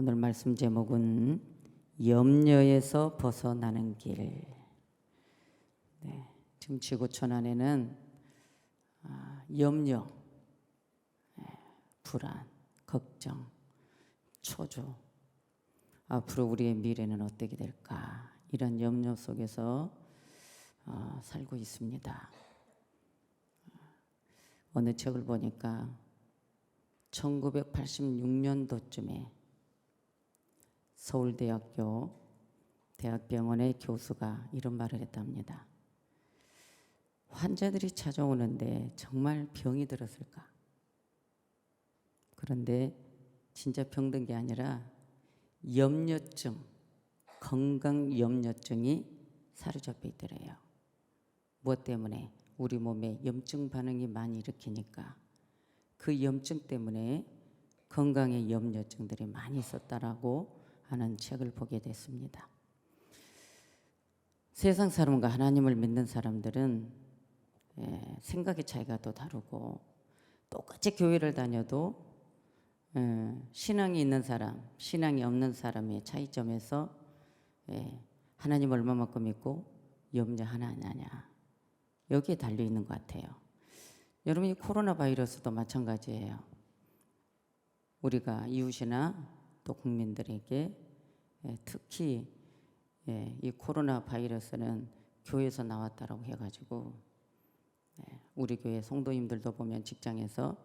오늘 말씀 제목은 염려에서 벗어나는 길. 네, 지금 지구촌 안에는 아, 염려, 예, 불안, 걱정, 초조. 앞으로 우리의 미래는 어떻게 될까? 이런 염려 속에서 어, 살고 있습니다. 어느 책을 보니까 1986년도쯤에 서울대학교 대학병원의 교수가 이런 말을 했답니다. 환자들이 찾아오는데 정말 병이 들었을까? 그런데 진짜 병든 게 아니라 염려증, 건강 염려증이 사로잡혀 있더래요. 무엇 때문에? 우리 몸에 염증 반응이 많이 일으키니까 그 염증 때문에 건강에 염려증들이 많이 있었다라고 하는 책을 보게 됐습니다. 세상 사람과 하나님을 믿는 사람들은 예, 생각의 차이가 또 다르고 똑같이 교회를 다녀도 예, 신앙이 있는 사람, 신앙이 없는 사람의 차이점에서 예, 하나님 얼마만큼 믿고 염려 하나 하냐 여기에 달려 있는 것 같아요. 여러분 이 코로나 바이러스도 마찬가지예요. 우리가 이웃이나 또 국민들에게 예, 특히 예, 이 코로나 바이러스는 교회에서 나왔다라고 해가지고 예, 우리 교회 성도님들도 보면 직장에서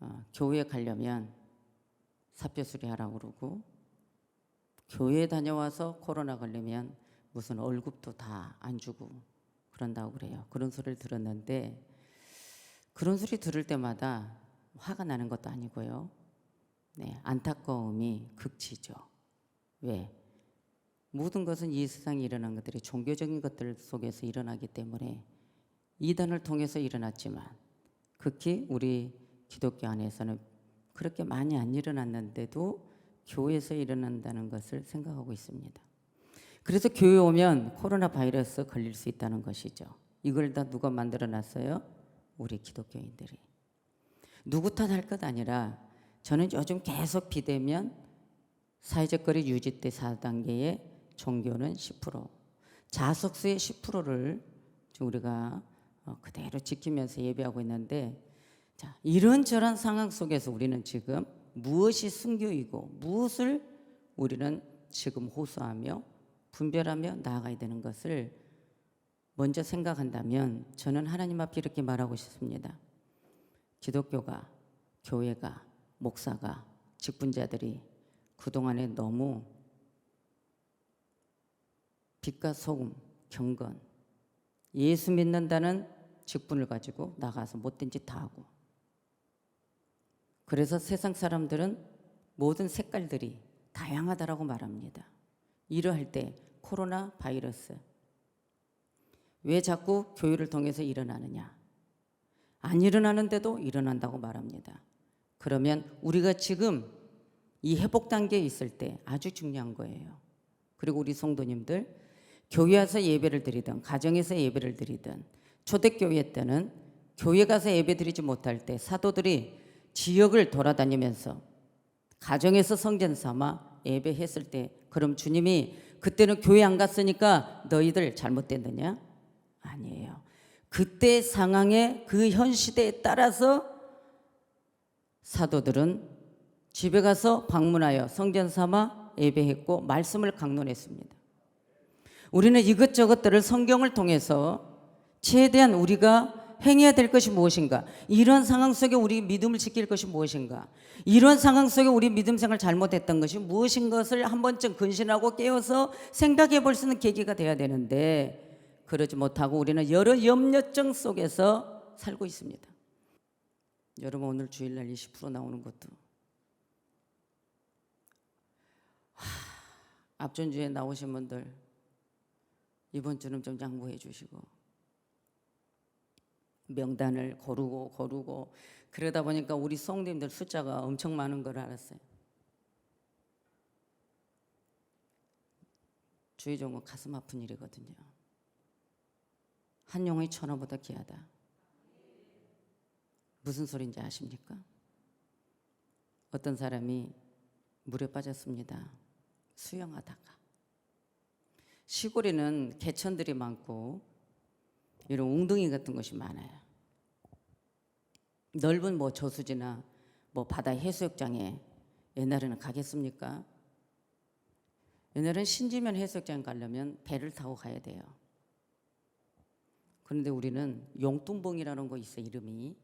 어, 교회 가려면 사표 수리하라고 그러고 교회 다녀와서 코로나 걸리면 무슨 월급도 다 안 주고 그런다고 그래요. 그런 소리를 들었는데 그런 소리 들을 때마다 화가 나는 것도 아니고요. 네, 안타까움이 극치죠. 왜? 모든 것은 이 세상에 일어난 것들이 종교적인 것들 속에서 일어나기 때문에 이단을 통해서 일어났지만 극히 우리 기독교 안에서는 그렇게 많이 안 일어났는데도 교회에서 일어난다는 것을 생각하고 있습니다. 그래서 교회 오면 코로나 바이러스 걸릴 수 있다는 것이죠. 이걸 다 누가 만들어 놨어요? 우리 기독교인들이. 누구 탓할 것 아니라 저는 요즘 계속 비대면 사회적 거리 유지 때 4단계의 종교는 10%, 자석수의 10%를 우리가 어, 그대로 지키면서 예배하고 있는데 자, 이런저런 상황 속에서 우리는 지금 무엇이 순교이고 무엇을 우리는 지금 호소하며 분별하며 나아가야 되는 것을 먼저 생각한다면 저는 하나님 앞에 이렇게 말하고 싶습니다. 기독교가 교회가 목사가 직분자들이 그동안에 너무 빛과 소금 경건 예수 믿는다는 직분을 가지고 나가서 못된 짓 다 하고 그래서 세상 사람들은 모든 색깔들이 다양하다라고 말합니다. 이러할 때 코로나 바이러스 왜 자꾸 교회를 통해서 일어나느냐? 안 일어나는데도 일어난다고 말합니다. 그러면 우리가 지금 이 회복 단계에 있을 때 아주 중요한 거예요. 그리고 우리 성도님들 교회 와서 예배를 드리든 가정에서 예배를 드리든 초대교회 때는 교회 가서 예배 드리지 못할 때 사도들이 지역을 돌아다니면서 가정에서 성전 삼아 예배했을 때 그럼 주님이 그때는 교회 안 갔으니까 너희들 잘못됐느냐? 아니에요. 그때 상황에 그 현 시대에 따라서 사도들은 집에 가서 방문하여 성전 삼아 예배했고 말씀을 강론했습니다. 우리는 이것저것들을 성경을 통해서 최대한 우리가 행해야 될 것이 무엇인가? 이런 상황 속에 우리 믿음을 지킬 것이 무엇인가? 이런 상황 속에 우리 믿음 생활 잘못했던 것이 무엇인 것을 한 번쯤 근신하고 깨어서 생각해 볼 수 있는 계기가 돼야 되는데 그러지 못하고 우리는 여러 염려증 속에서 살고 있습니다. 여러분 오늘 주일날 20% 나오는 것도 앞전 주에 나오신 분들 이번 주는 좀 양보해 주시고 명단을 거르고 거르고 그러다 보니까 우리 성도님들 숫자가 엄청 많은 걸 알았어요. 주의 종은 가슴 아픈 일이거든요. 한 용의 천하보다 귀하다. 무슨 소리인지 아십니까? 어떤 사람이 물에 빠졌습니다. 수영하다가 시골에는 개천들이 많고 이런 웅덩이 같은 것이 많아요. 넓은 뭐 저수지나 뭐 바다 해수욕장에 옛날에는 가겠습니까? 옛날엔 신지면 해수욕장 가려면 배를 타고 가야 돼요. 그런데 우리는 용뚱봉이라는 거 있어 이름이.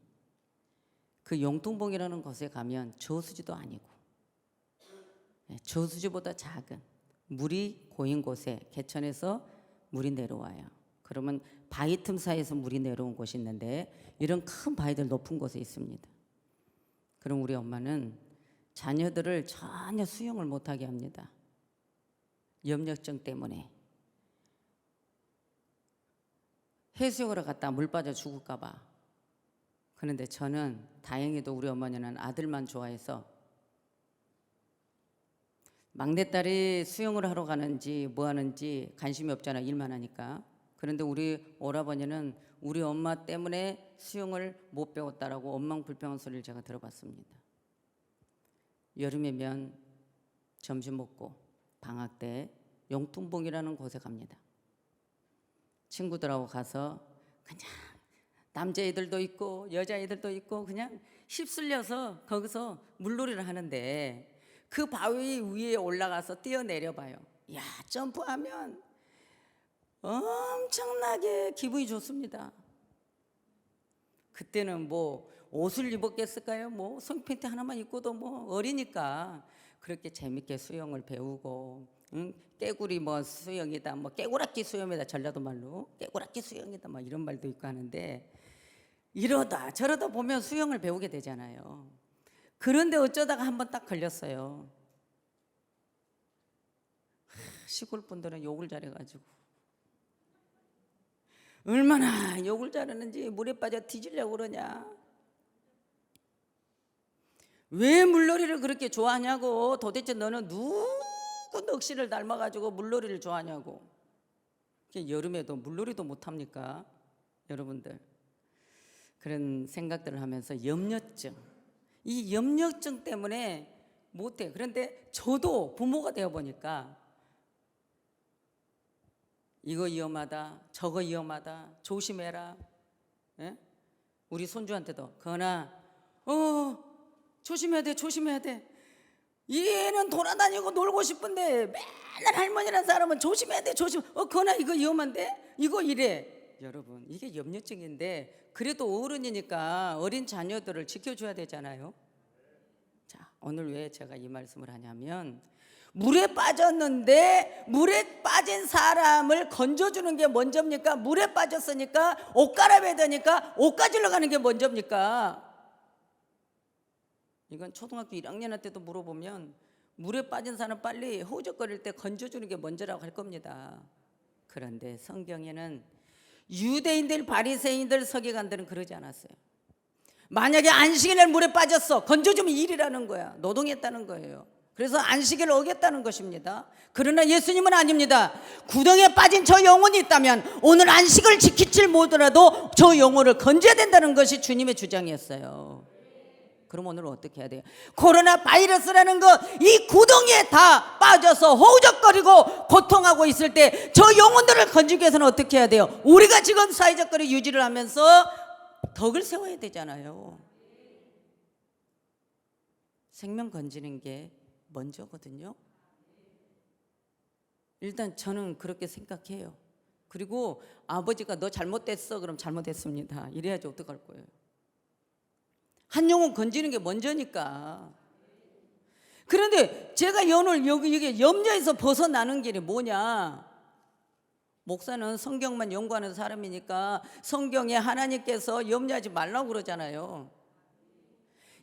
그 용뚱봉이라는 곳에 가면 저수지도 아니고 예, 저수지보다 작은 물이 고인 곳에 개천에서 물이 내려와요. 그러면 바위 틈 사이에서 물이 내려온 곳이 있는데 이런 큰 바위들 높은 곳에 있습니다. 그럼 우리 엄마는 자녀들을 전혀 수영을 못하게 합니다. 염려증 때문에 해수욕을 갔다 물 빠져 죽을까봐. 그런데 저는 다행히도 우리 어머니는 아들만 좋아해서 막내딸이 수영을 하러 가는지 뭐 하는지 관심이 없잖아 일만 하니까. 그런데 우리 오라버니는 우리 엄마 때문에 수영을 못 배웠다라고 엉망불평한 소리를 제가 들어봤습니다. 여름이면 점심 먹고 방학 때 용tun봉이라는 곳에 갑니다. 친구들하고 가서 그냥 남자애들도 있고 여자애들도 있고 그냥 휩쓸려서 거기서 물놀이를 하는데 그 바위 위에 올라가서 뛰어내려 봐요. 야, 점프하면 엄청나게 기분이 좋습니다. 그때는 뭐 옷을 입었겠을까요? 뭐 성팬티 하나만 입고도 뭐 어리니까 그렇게 재밌게 수영을 배우고 응? 깨구리 뭐 수영이다 뭐 깨구락기 수영이다 전라도 말로 깨구락기 수영이다 뭐 이런 말도 있고 하는데 이러다 저러다 보면 수영을 배우게 되잖아요. 그런데 어쩌다가 한 번 딱 걸렸어요. 하, 시골 분들은 욕을 잘해가지고. 얼마나 욕을 잘하는지 물에 빠져 뒤지려고 그러냐. 왜 물놀이를 그렇게 좋아하냐고. 도대체 너는 누구 넋이를 닮아가지고 물놀이를 좋아하냐고. 여름에도 물놀이도 못합니까? 여러분들. 그런 생각들을 하면서 염려증 이 염려증 때문에 못해 그런데 저도 부모가 되어 보니까 이거 위험하다 저거 위험하다 조심해라 예? 우리 손주한테도 건아 어 조심해야 돼, 조심해야 돼. 얘는 돌아다니고 놀고 싶은데 맨날 할머니란 사람은 조심해야 돼, 조심. 어, 건아 이거 위험한데? 이거 이래. 여러분, 이게 염려증인데 그래도 어른이니까 어린 자녀들을 지켜줘야 되잖아요. 자, 오늘 왜 제가 이 말씀을 하냐면 물에 빠졌는데 물에 빠진 사람을 건져주는 게 먼저입니까? 물에 빠졌으니까 옷 갈아입어야 되니까 옷 가지러 가는 게 먼저입니까? 이건 초등학교 1학년 때도 물어보면 물에 빠진 사람 빨리 허우적거릴 때 건져주는 게 먼저라고 할 겁니다. 그런데 성경에는 유대인들, 바리새인들, 서기관들은 그러지 않았어요. 만약에 안식일 날 물에 빠졌어, 건져주면 일이라는 거야. 노동했다는 거예요. 그래서 안식일을 어겼다는 것입니다. 그러나 예수님은 아닙니다. 구덩이에 빠진 저 영혼이 있다면 오늘 안식을 지키질 못하더라도 저 영혼을 건져야 된다는 것이 주님의 주장이었어요. 그럼 오늘 어떻게 해야 돼요? 코로나 바이러스라는 거이 구덩이에 다 빠져서 허우적거리고 고통하고 있을 때 저 영혼들을 건지기 위해서는 어떻게 해야 돼요? 우리가 지금 사회적 거리 유지를 하면서 덕을 세워야 되잖아요. 생명 건지는 게 먼저거든요. 일단 저는 그렇게 생각해요. 그리고 아버지가 너 잘못됐어 그럼 잘못했습니다. 이래야지 어떡할 거예요. 한 영혼 건지는 게 먼저니까. 그런데 제가 연을 여기 이게 염려에서 벗어나는 길이 뭐냐? 목사는 성경만 연구하는 사람이니까 성경에 하나님께서 염려하지 말라고 그러잖아요.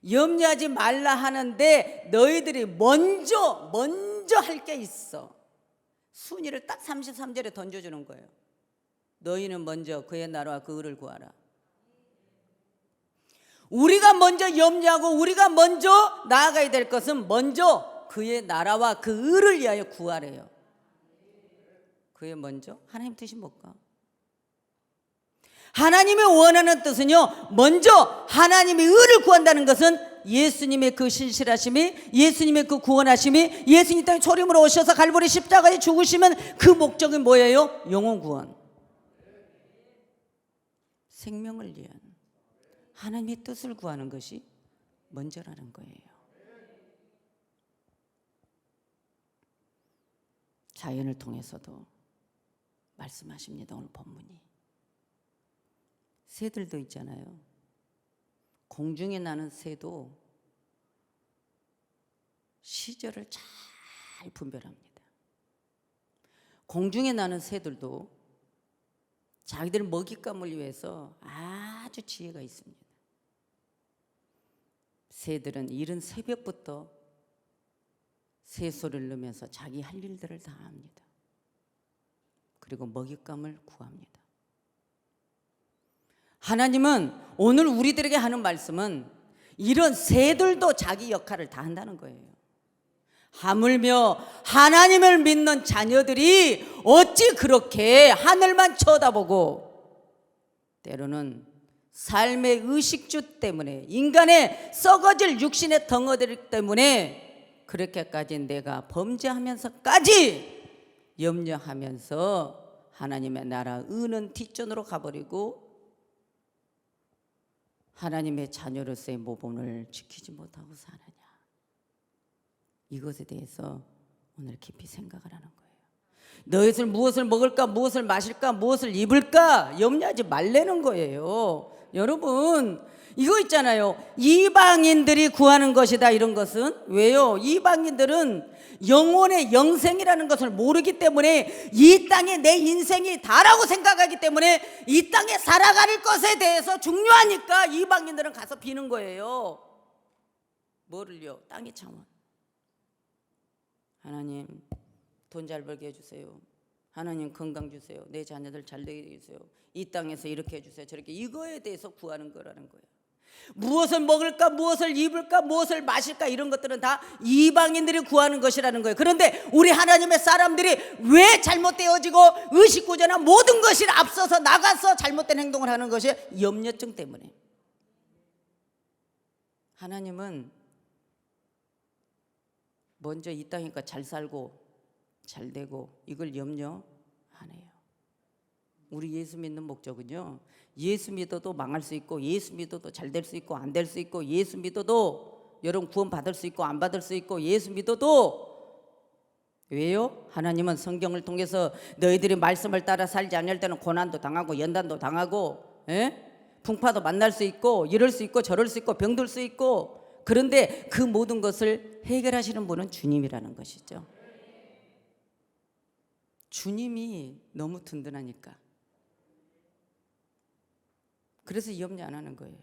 염려하지 말라 하는데 너희들이 먼저 먼저 할 게 있어. 순위를 딱 33절에 던져 주는 거예요. 너희는 먼저 그의 나라와 그 의를 구하라. 우리가 먼저 염려하고 우리가 먼저 나아가야 될 것은 먼저 그의 나라와 그 의를 위하여 구하래요. 그의 먼저 하나님 뜻이 뭘까? 하나님의 원하는 뜻은요. 먼저 하나님의 의를 구한다는 것은 예수님의 그 신실하심이 예수님의 그 구원하심이 예수님 땅에 초림으로 오셔서 갈보리 십자가에 죽으시면 그 목적이 뭐예요? 영혼 구원. 생명을 위한 하나님의 뜻을 구하는 것이 먼저라는 거예요. 자연을 통해서도 말씀하십니다. 오늘 본문이. 새들도 있잖아요. 공중에 나는 새도 시절을 잘 분별합니다. 공중에 나는 새들도 자기들 먹잇감을 위해서 아주 지혜가 있습니다. 새들은 이른 새벽부터 새소리를 넣으면서 자기 할 일들을 다 합니다. 그리고 먹잇감을 구합니다. 하나님은 오늘 우리들에게 하는 말씀은 이런 새들도 자기 역할을 다 한다는 거예요. 하물며 하나님을 믿는 자녀들이 어찌 그렇게 하늘만 쳐다보고 때로는 삶의 의식주 때문에 인간의 썩어질 육신의 덩어리 때문에 그렇게까지 내가 범죄하면서까지 염려하면서 하나님의 나라 의는 뒷전으로 가버리고 하나님의 자녀로서의 모범을 지키지 못하고 사느냐. 이것에 대해서 오늘 깊이 생각을 하는 거예요. 너희들 무엇을 먹을까, 무엇을 마실까, 무엇을 입을까 염려하지 말라는 거예요. 여러분, 이거 있잖아요. 이방인들이 구하는 것이다 이런 것은 왜요? 이방인들은 영혼의 영생이라는 것을 모르기 때문에 이 땅에 내 인생이 다라고 생각하기 때문에 이 땅에 살아갈 것에 대해서 중요하니까 이방인들은 가서 비는 거예요. 뭐를요? 땅의 창원. 하나님 돈 잘 벌게 해주세요. 하나님 건강 주세요. 내 자녀들 잘 되게 해주세요. 이 땅에서 이렇게 해주세요. 저렇게 이거에 대해서 구하는 거라는 거예요. 무엇을 먹을까, 무엇을 입을까, 무엇을 마실까 이런 것들은 다 이방인들이 구하는 것이라는 거예요. 그런데 우리 하나님의 사람들이 왜 잘못되어지고 의식구조나 모든 것이 앞서서 나가서 잘못된 행동을 하는 것이 염려증 때문에. 하나님은 먼저 이 땅이니까 잘 살고 잘 되고 이걸 염려 안 해요. 우리 예수 믿는 목적은요. 예수 믿어도 망할 수 있고 예수 믿어도 잘 될 수 있고 안 될 수 있고 예수 믿어도 여러분 구원 받을 수 있고 안 받을 수 있고 예수 믿어도 왜요? 하나님은 성경을 통해서 너희들이 말씀을 따라 살지 않을 때는 고난도 당하고 연단도 당하고 예? 풍파도 만날 수 있고 이럴 수 있고 저럴 수 있고 병들 수 있고 그런데 그 모든 것을 해결하시는 분은 주님이라는 것이죠. 주님이 너무 든든하니까. 그래서 염려 안 하는 거예요.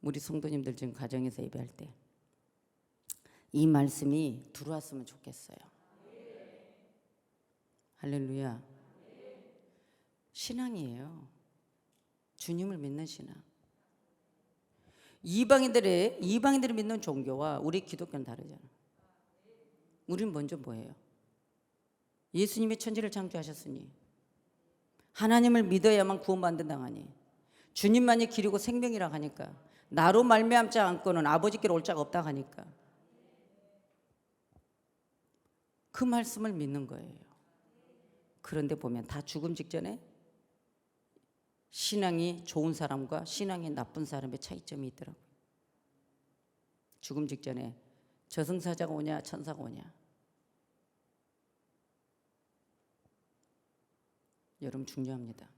우리 성도님들 지금 가정에서 예배할 때 이 말씀이 들어왔으면 좋겠어요. 할렐루야. 신앙이에요. 주님을 믿는 신앙. 이방인들의 이방인들이 믿는 종교와 우리 기독교는 다르잖아. 우리는 먼저 뭐예요? 예수님이 천지를 창조하셨으니 하나님을 믿어야만 구원받는다 하니 주님만이 길이고 생명이라 하니까 나로 말미암지 않고는 아버지께로 올 자가 없다 하니까 그 말씀을 믿는 거예요. 그런데 보면 다 죽음 직전에 신앙이 좋은 사람과 신앙이 나쁜 사람의 차이점이 있더라고요. 죽음 직전에 저승사자가 오냐 천사가 오냐 여러분 중요합니다.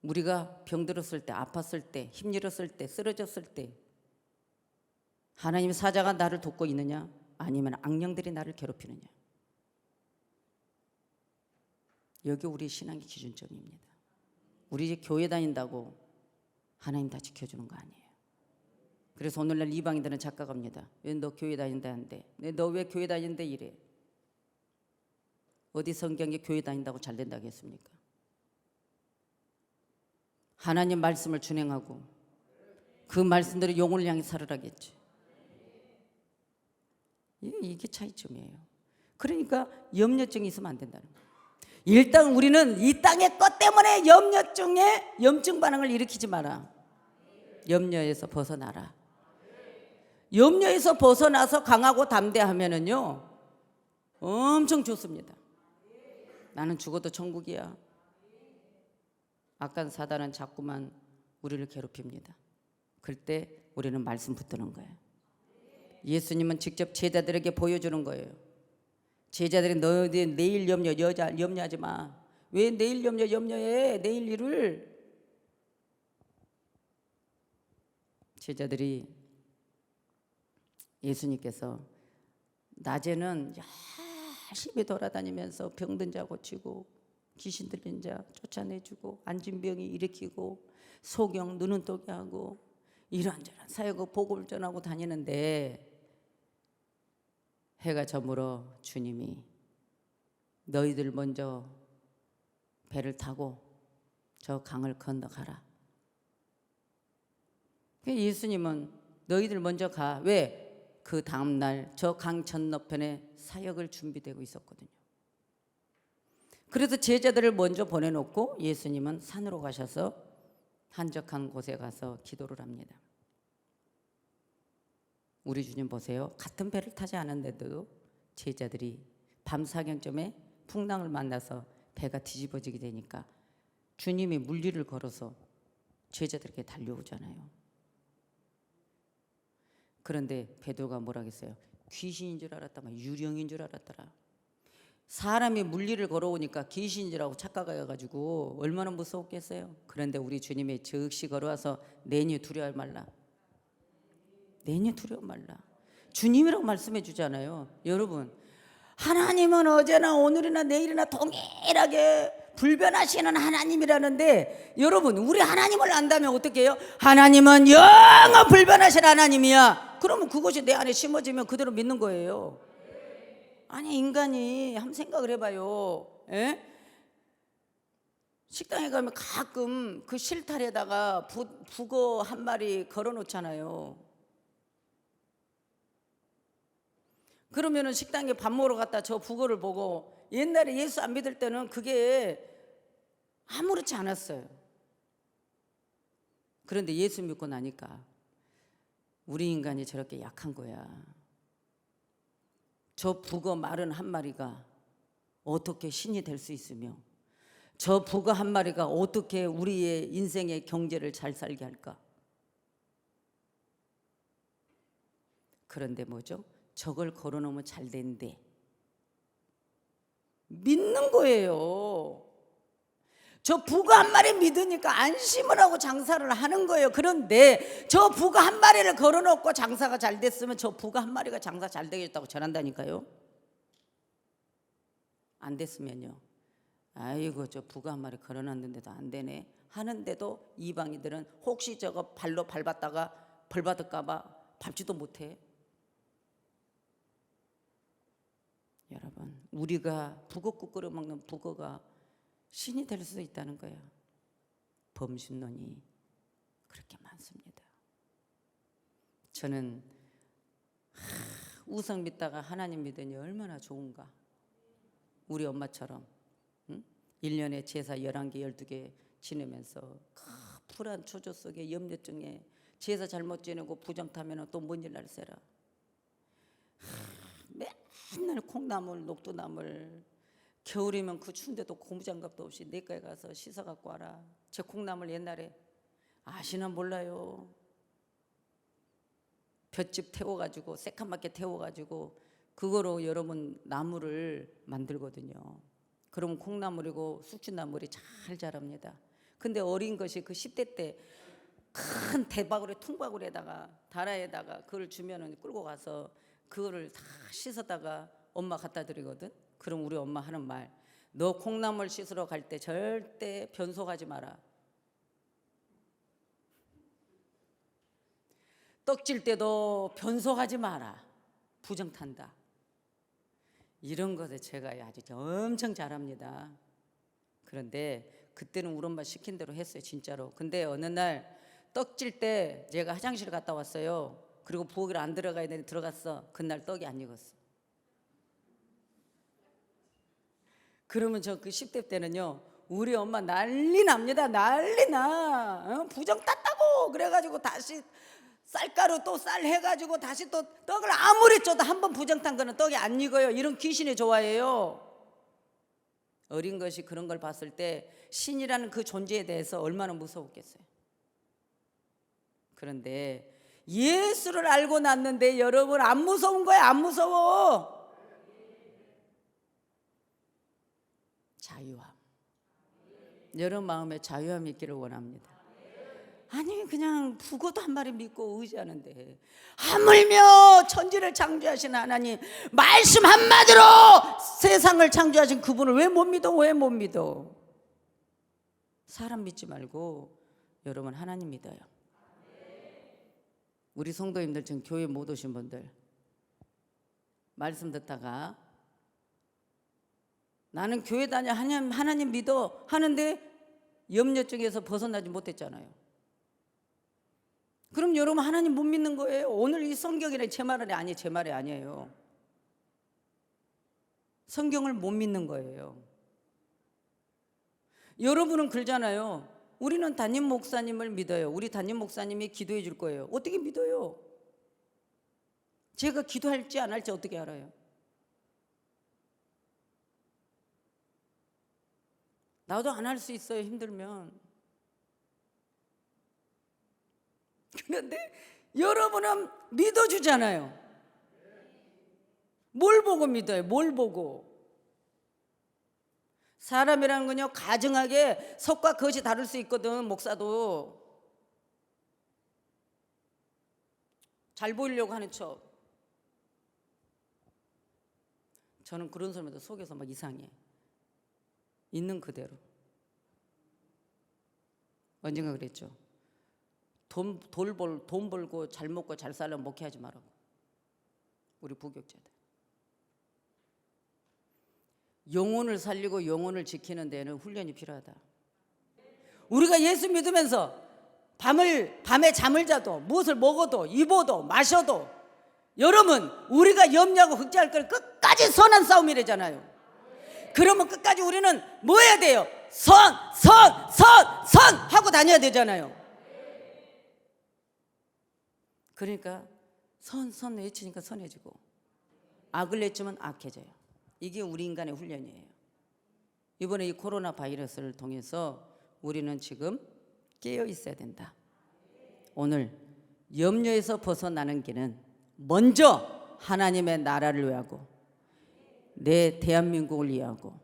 우리가 병들었을 때, 아팠을 때, 힘들었을 때, 쓰러졌을 때 하나님의 사자가 나를 돕고 있느냐? 아니면 악령들이 나를 괴롭히느냐? 여기 우리 신앙의 기준점입니다. 우리 이제 교회 다닌다고 하나님 다 지켜주는 거 아니에요. 그래서 오늘날 이방인들은 착각합니다. 왜 너 교회 다닌다는데? 너 왜 교회 다니는데 이래? 어디 성경에 교회 다닌다고 잘 된다고 했습니까? 하나님 말씀을 준행하고 그 말씀대로 영혼을 향해 살으라겠지. 이게 차이점이에요. 그러니까 염려증이 있으면 안 된다는 거예요. 일단 우리는 이 땅의 것 때문에 염려증에 염증 반응을 일으키지 마라. 염려에서 벗어나라. 염려에서 벗어나서 강하고 담대하면은요 엄청 좋습니다. 나는 죽어도 천국이야. 악한 사단은 자꾸만 우리를 괴롭힙니다. 그때 우리는 말씀 붙드는 거예요. 예수님은 직접 제자들에게 보여주는 거예요. 제자들이 너희들 내일 염려 여자 염려하지 마. 왜 내일 염려 염려해? 내일 일을 제자들이 예수님께서 낮에는 열심히 돌아다니면서 병든 자 고치고 귀신 들린 자 쫓아내주고 앉은 병이 일으키고 소경 눈은 뜨게 하고 이런저런 사역을 복음을 전하고 다니는데 해가 저물어 주님이 너희들 먼저 배를 타고 저 강을 건너가라. 그 예수님은 너희들 먼저 가. 왜? 그 다음 날 저 강 건너편에 사역을 준비되고 있었거든요. 그래서 제자들을 먼저 보내놓고 예수님은 산으로 가셔서 한적한 곳에 가서 기도를 합니다. 우리 주님 보세요. 같은 배를 타지 않았는데도 제자들이 밤 사경쯤에 풍랑을 만나서 배가 뒤집어지게 되니까 주님이 물리를 걸어서 제자들에게 달려오잖아요. 그런데 베드로가 뭐라겠어요? 귀신인 줄 알았다만 유령인 줄 알았더라. 사람이 물리를 걸어오니까 귀신인 줄 알고 착각해가지고 얼마나 무서웠겠어요. 그런데 우리 주님이 즉시 걸어와서 내니 두려워 말라. 내니 두려워 말라. 주님이라고 말씀해 주잖아요. 여러분, 하나님은 어제나 오늘이나 내일이나 동일하게 불변하시는 하나님이라는데 여러분 우리 하나님을 안다면 어떻게 해요? 하나님은 영원 불변하신 하나님이야. 그러면 그것이 내 안에 심어지면 그대로 믿는 거예요. 아니 인간이 한번 생각을 해봐요. 예? 식당에 가면 가끔 그 실타래에다가 부, 북어 한 마리 걸어놓잖아요. 그러면은 식당에 밥 먹으러 갔다 저 북어를 보고 옛날에 예수 안 믿을 때는 그게 아무렇지 않았어요. 그런데 예수 믿고 나니까 우리 인간이 저렇게 약한 거야. 저 북어 말은 한 마리가 어떻게 신이 될 수 있으며 저 북어 한 마리가 어떻게 우리의 인생의 경제를 잘 살게 할까? 그런데 뭐죠? 저걸 걸어놓으면 잘 된대. 믿는 거예요. 저 부가 한 마리 믿으니까 안심을 하고 장사를 하는 거예요. 그런데 저 부가 한 마리를 걸어놓고 장사가 잘 됐으면 저 부가 한 마리가 장사 잘 되겠다고 전한다니까요. 안 됐으면요. 아이고 저 부가 한 마리 걸어놨는데도 안 되네 하는데도 이방인들은 혹시 저거 발로 밟았다가 벌 받을까봐 밟지도 못해. 여러분 우리가 북어 국 끓여 먹는 북어가 신이 될 수도 있다는 거예요. 범신론이 그렇게 많습니다. 저는 하, 우상 믿다가 하나님 믿으니 얼마나 좋은가. 우리 엄마처럼 응? 1년에 제사 11개 12개 지내면서 푸란 초조 속에 염려증에 제사 잘못 지내고 부정 타면 또 뭔 일 날세라. 맨날 콩나물, 녹두나물 겨울이면 그 추운데도 고무장갑도 없이 내과에 가서 씻어 갖고 와라. 제 콩나물 옛날에 아시나 몰라요. 볏짚 태워가지고 새카맣게 태워가지고 그거로 여러분 나무를 만들거든요. 그러면 콩나물이고 숙주나물이 잘 자랍니다. 근데 어린 것이 그 10대 때 큰 대바구리 통바구리에다가 다라에다가 그걸 주면은 끌고 가서 그거를 다 씻어다가 엄마 갖다 드리거든. 그럼 우리 엄마 하는 말, 너 콩나물 씻으러 갈 때 절대 변속하지 마라. 떡질 때도 변속하지 마라. 부정 탄다. 이런 것에 제가 아주 엄청 잘합니다. 그런데 그때는 우리 엄마 시킨 대로 했어요, 진짜로. 근데 어느 날 떡질 때 제가 화장실 갔다 왔어요. 그리고 부엌에 안 들어가야 되는데 들어갔어. 그날 떡이 안 익었어. 그러면 저 그 10대 때는요. 우리 엄마 난리 납니다. 난리 나. 어? 부정 땄다고 그래가지고 다시 쌀가루 또 쌀 해가지고 다시 또 떡을 아무리 쪄도 한 번 부정 탄 거는 떡이 안 익어요. 이런 귀신이 좋아해요. 어린 것이 그런 걸 봤을 때 신이라는 그 존재에 대해서 얼마나 무서웠겠어요. 그런데 예수를 알고 났는데 여러분 안 무서운 거야 안 무서워 자유함. 여러분 마음에 자유함이 있기를 원합니다. 아니 그냥 북어도 한 마리 믿고 의지하는데. 하물며 천지를 창조하신 하나님 말씀 한마디로 세상을 창조하신 그분을 왜 못 믿어? 왜 못 믿어? 사람 믿지 말고 여러분 하나님 믿어요. 우리 성도님들 지금 교회 못 오신 분들 말씀 듣다가 나는 교회 다녀 하나님, 하나님 믿어 하는데 염려증에서 벗어나지 못했잖아요. 그럼 여러분 하나님 못 믿는 거예요. 오늘 이 성경이란 제 말이 아니 제 말이 아니에요. 성경을 못 믿는 거예요. 여러분은 그러잖아요. 우리는 담임 목사님을 믿어요. 우리 담임 목사님이 기도해 줄 거예요. 어떻게 믿어요? 제가 기도할지 안 할지 어떻게 알아요? 나도 안 할 수 있어요. 힘들면. 그런데 여러분은 믿어주잖아요. 뭘 보고 믿어요? 뭘 보고? 사람이라는 건요 가증하게 석과 겉이 다를 수 있거든 목사도 잘 보이려고 하는 척 저는 그런 사람들 속에서 막 이상해 있는 그대로 언젠가 그랬죠 돈, 돌 벌, 돈 벌고 잘 먹고 잘 살려면 목회하지 말라고 우리 부격자들 영혼을 살리고 영혼을 지키는 데는 훈련이 필요하다. 우리가 예수 믿으면서 밤을 밤에 잠을 자도 무엇을 먹어도 입어도 마셔도 여러분 우리가 염려하고 흑자할 걸 끝까지 선한 싸움이래잖아요. 그러면 끝까지 우리는 뭐 해야 돼요? 선, 선, 선, 선 하고 다녀야 되잖아요. 그러니까 선, 선 외치니까 선해지고 악을 내치면 악해져요. 이게 우리 인간의 훈련이에요. 이번에 이 코로나 바이러스를 통해서 우리는 지금 깨어 있어야 된다. 오늘 염려에서 벗어나는 길은 먼저 하나님의 나라를 위하고 내 대한민국을 위하고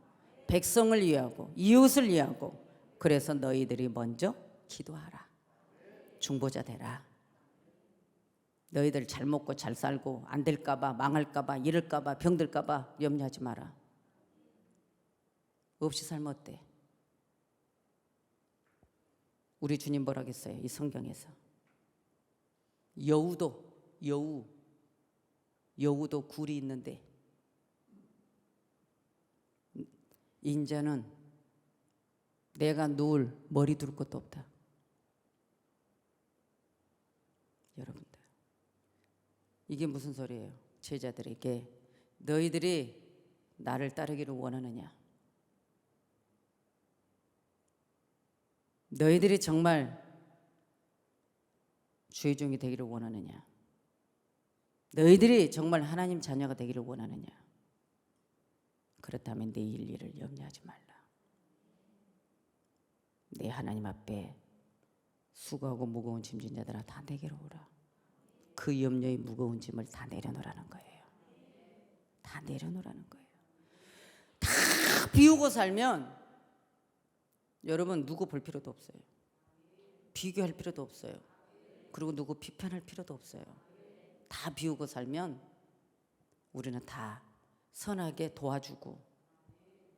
백성을 위하고 이웃을 위하고 그래서 너희들이 먼저 기도하라. 중보자 되라. 너희들 잘 먹고 잘 살고 안 될까봐 망할까봐 이럴까봐 병들까봐 염려하지 마라. 없이 살면 어때? 우리 주님 뭐라겠어요? 이 성경에서 여우도 여우 여우도 굴이 있는데 인자는 내가 누울 머리 둘 것도 없다. 여러분들 이게 무슨 소리예요? 제자들에게 너희들이 나를 따르기를 원하느냐? 너희들이 정말 주의 종이 되기를 원하느냐? 너희들이 정말 하나님 자녀가 되기를 원하느냐? 그렇다면 내일 일을 염려하지 말라. 내 하나님 앞에 수고하고 무거운 짐진 자들아 다 내게로 오라. 그 염려의 무거운 짐을 다 내려놓으라는 거예요. 다 내려놓으라는 거예요. 다 비우고 살면 여러분 누구 볼 필요도 없어요. 비교할 필요도 없어요. 그리고 누구 비판할 필요도 없어요. 다 비우고 살면 우리는 다 선하게 도와주고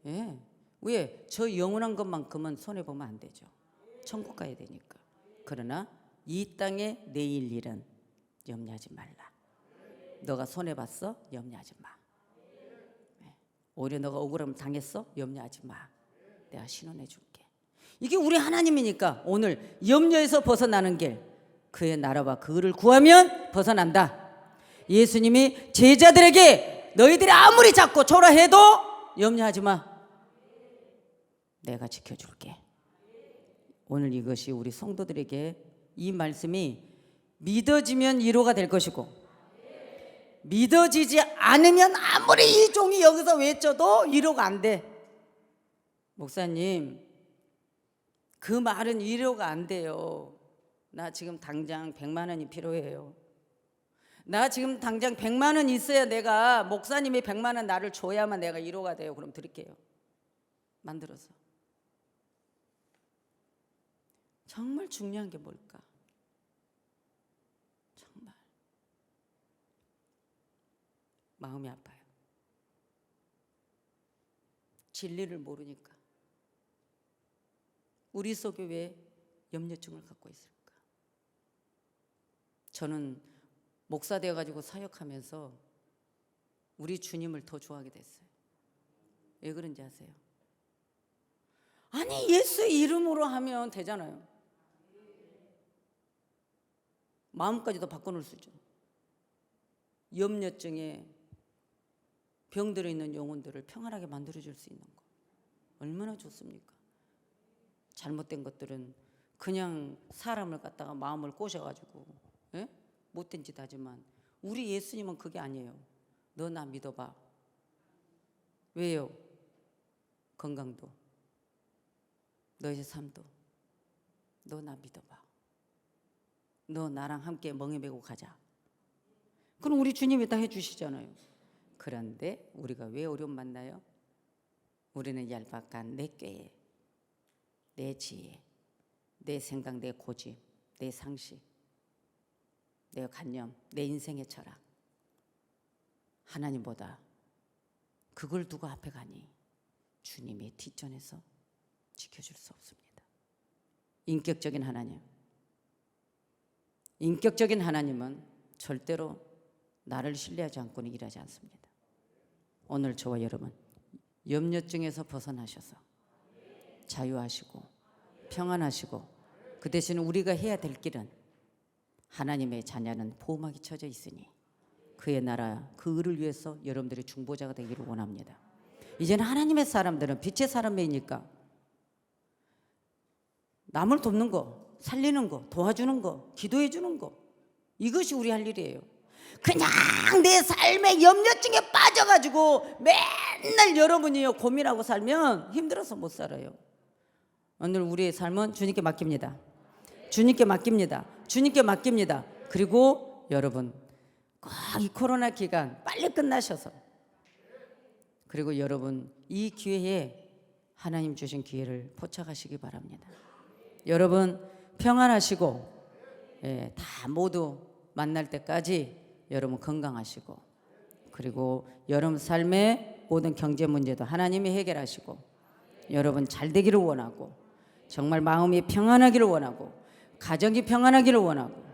예. 왜? 저 영원한 것만큼은 손해 보면 안 되죠. 천국 가야 되니까. 그러나 이 땅의 내일 일은 염려하지 말라. 너가 손해 봤어? 염려하지 마. 네. 오히려 너가 억울함 당했어? 염려하지 마. 내가 신원해 줄게. 이게 우리 하나님이니까 오늘 염려에서 벗어나는 길 그의 나라와 그를 구하면 벗어난다. 예수님이 제자들에게 너희들이 아무리 작고 초라해도 염려하지 마. 내가 지켜줄게. 오늘 이것이 우리 성도들에게 이 말씀이 믿어지면 위로가 될 것이고 믿어지지 않으면 아무리 이 종이 여기서 외쳐도 위로가 안 돼. 목사님, 그 말은 위로가 안 돼요. 나 지금 당장 100만 원이 필요해요. 나 지금 당장 100만 원 있어야 내가 목사님이 100만 원 나를 줘야만 내가 위로가 돼요. 그럼 드릴게요. 만들어서. 정말 중요한 게 뭘까? 정말 마음이 아파요. 진리를 모르니까 우리 속에 왜 염려증을 갖고 있을까? 저는 목사 되어 가지고 사역하면서 우리 주님을 더 좋아하게 됐어요. 왜 그런지 아세요? 아니 예수 이름으로 하면 되잖아요. 마음까지도 바꿔놓을 수 있죠. 염려증에 병들어 있는 영혼들을 평안하게 만들어 줄 수 있는 거 얼마나 좋습니까? 잘못된 것들은 그냥 사람을 갖다가 마음을 꼬셔 가지고 예? 못된 짓 하지만 우리 예수님은 그게 아니에요. 너 나 믿어봐. 왜요? 건강도 너의 삶도 너 나 믿어봐. 너 나랑 함께 멍에 메고 가자. 그럼 우리 주님이 다 해주시잖아요. 그런데 우리가 왜 어려움 만나요? 우리는 얄팍한 내 꾀에, 내 지혜, 내 생각, 내 고집, 내 상식, 내 관념, 내 인생의 철학. 하나님보다 그걸 두고 앞에 가니 주님의 뒷전에서 지켜줄 수 없습니다. 인격적인 하나님. 인격적인 하나님은 절대로 나를 신뢰하지 않고는 일하지 않습니다. 오늘 저와 여러분 염려증에서 벗어나셔서 자유하시고 평안하시고 그 대신 우리가 해야 될 길은 하나님의 자녀는 보호막이 쳐져 있으니 그의 나라 그 의를 위해서 여러분들이 중보자가 되기를 원합니다. 이제는 하나님의 사람들은 빛의 사람이니까 남을 돕는 거, 살리는 거, 도와주는 거, 기도해 주는 거 이것이 우리 할 일이에요. 그냥 내 삶의 염려증에 빠져가지고 맨날 여러분이요 고민하고 살면 힘들어서 못 살아요. 오늘 우리의 삶은 주님께 맡깁니다. 주님께 맡깁니다. 주님께 맡깁니다. 그리고 여러분 꼭 이 코로나 기간 빨리 끝나셔서 그리고 여러분 이 기회에 하나님 주신 기회를 포착하시기 바랍니다. 여러분 평안하시고 예, 다 모두 만날 때까지 여러분 건강하시고 그리고 여러분 삶의 모든 경제 문제도 하나님이 해결하시고 여러분 잘 되기를 원하고 정말 마음이 평안하기를 원하고 가정이 평안하기를 원하고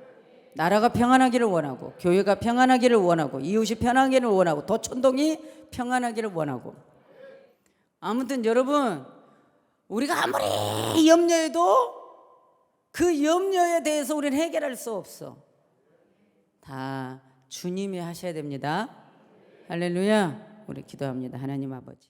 나라가 평안하기를 원하고 교회가 평안하기를 원하고 이웃이 평안하기를 원하고 도촌동이 평안하기를 원하고 아무튼 여러분 우리가 아무리 염려해도 그 염려에 대해서 우리는 해결할 수 없어. 다 주님이 하셔야 됩니다. 할렐루야. 우리 기도합니다. 하나님 아버지.